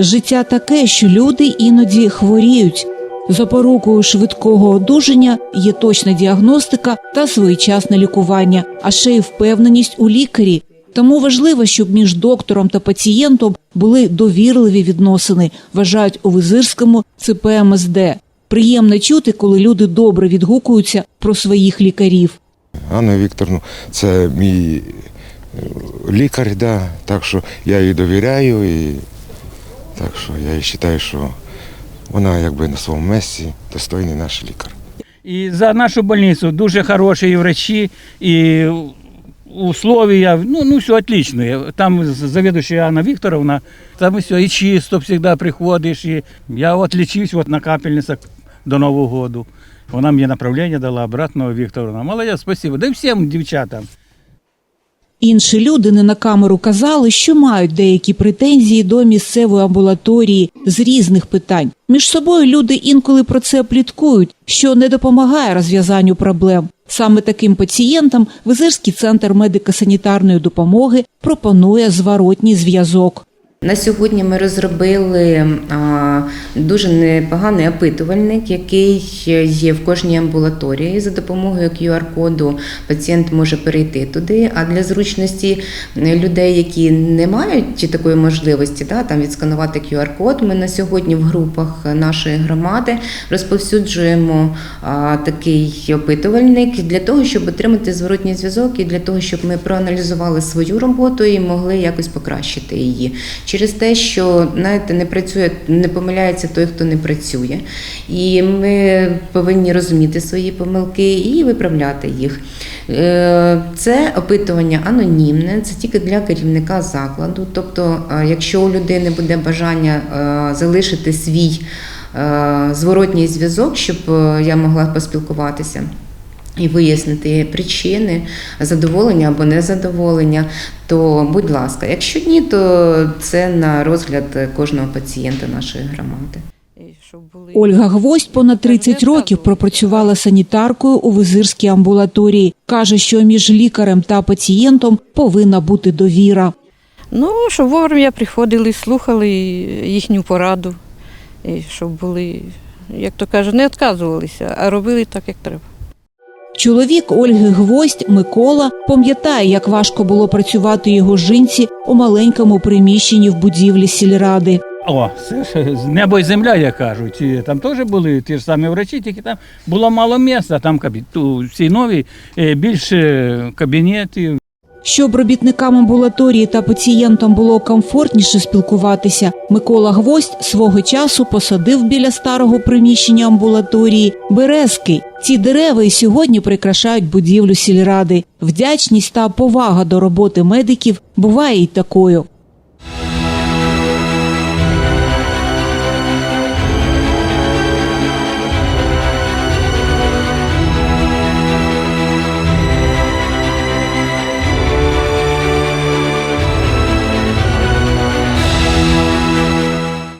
Життя таке, що люди іноді хворіють. Запорукою швидкого одужання є точна діагностика та своєчасне лікування, а ще й впевненість у лікарі. Тому важливо, щоб між доктором та пацієнтом були довірливі відносини, вважають у Визирському ЦПМСД. Приємно чути, коли люди добре відгукуються про своїх лікарів. Анну Вікторовну, це мій е, лікар, да, так що я їй довіряю і так що я вважаю, що вона якби на своєму місці достойний наш лікар. І за нашу больницю дуже хороші і врачі, і условия, ну, ну все отлично. Там заведующая Анна Викторовна, там все і чисто завжди приходиш. І я от лічився на капельницях до Нового року. Вона мені направлення дала обратно Вікторовна. Молодець, спасибо. Да і всім дівчатам. Інші люди не на камеру казали, що мають деякі претензії до місцевої амбулаторії з різних питань. Між собою люди інколи про це пліткують, що не допомагає розв'язанню проблем. Саме таким пацієнтам Визирський центр медико-санітарної допомоги пропонує зворотній зв'язок. На сьогодні ми розробили дуже непоганий опитувальник, який є в кожній амбулаторії. За допомогою QR-коду пацієнт може перейти туди. А для зручності людей, які не мають такої можливості, да, там відсканувати QR-код, ми на сьогодні в групах нашої громади розповсюджуємо такий опитувальник для того, щоб отримати зворотній зв'язок і для того, щоб ми проаналізували свою роботу і могли якось покращити її через те, що знаєте, не працює, не помиляється той, хто не працює. І ми повинні розуміти свої помилки і виправляти їх. Е, Це опитування анонімне, це тільки для керівника закладу. Тобто, е, якщо у людини буде бажання е, залишити свій зворотній зв'язок, щоб я могла поспілкуватися і вияснити причини задоволення або незадоволення, то будь ласка, якщо ні, то це на розгляд кожного пацієнта нашої громади. Ольга Гвоздь понад 30 років пропрацювала санітаркою у визирській амбулаторії. Каже, що між лікарем та пацієнтом повинна бути довіра. Ну, щоб вовремя приходили, слухали їхню пораду, і щоб були, як то кажуть, не відказувалися, а робили так, як треба. Чоловік Ольги Гвоздь Микола пам'ятає, як важко було працювати його жінці у маленькому приміщенні в будівлі сільради. О, це ж небо і земля, як кажуть. Там теж були ті ж самі врачі, тільки там було мало місця. Там кабі- в цій новій е, більше кабінетів, Щоб робітникам амбулаторії та пацієнтам було комфортніше спілкуватися, Микола Гвоздь свого часу посадив біля старого приміщення амбулаторії березки. Ці дерева і сьогодні прикрашають будівлю сільради. Вдячність та повага до роботи медиків буває й такою.